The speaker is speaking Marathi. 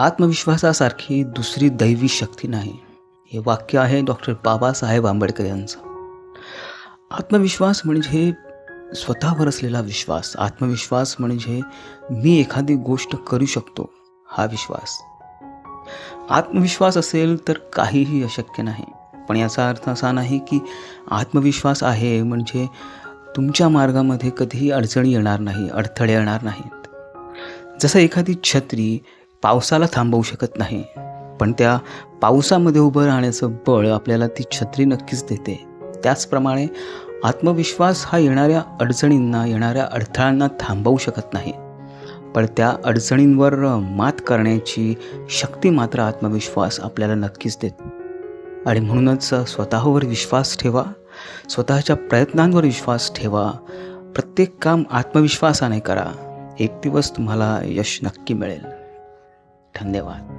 आत्मविश्वासासारखी दुसरी दैवी शक्ती नाही. हे वाक्य आहे डॉक्टर बाबासाहेब आंबेडकर यांचं. आत्मविश्वास म्हणजे स्वतःवर असलेला विश्वास. आत्मविश्वास म्हणजे मी एखादी गोष्ट करू शकतो हा विश्वास. आत्मविश्वास असेल तर काहीही अशक्य नाही. पण याचा अर्थ असा नाही की आत्मविश्वास आहे म्हणजे तुमच्या मार्गामध्ये कधीही अडचणी येणार नाही अडथळे येणार नाहीत. जसं एखादी छत्री पावसाला थांबवू शकत नाही. पण त्या पावसामध्ये उभं राहण्याचं बळ आपल्याला ती छत्री नक्कीच देते. त्याचप्रमाणे आत्मविश्वास हा येणाऱ्या अडचणींना येणाऱ्या अडथळ्यांना थांबवू शकत नाही. पण त्या अडचणींवर मात करण्याची शक्ती मात्र आत्मविश्वास आपल्याला नक्कीच देतो. आणि म्हणूनच स्वतःवर विश्वास ठेवा स्वतःच्या प्रयत्नांवर विश्वास ठेवा. प्रत्येक काम आत्मविश्वासाने करा. एक दिवस तुम्हाला यश नक्की मिळेल. धन्यवाद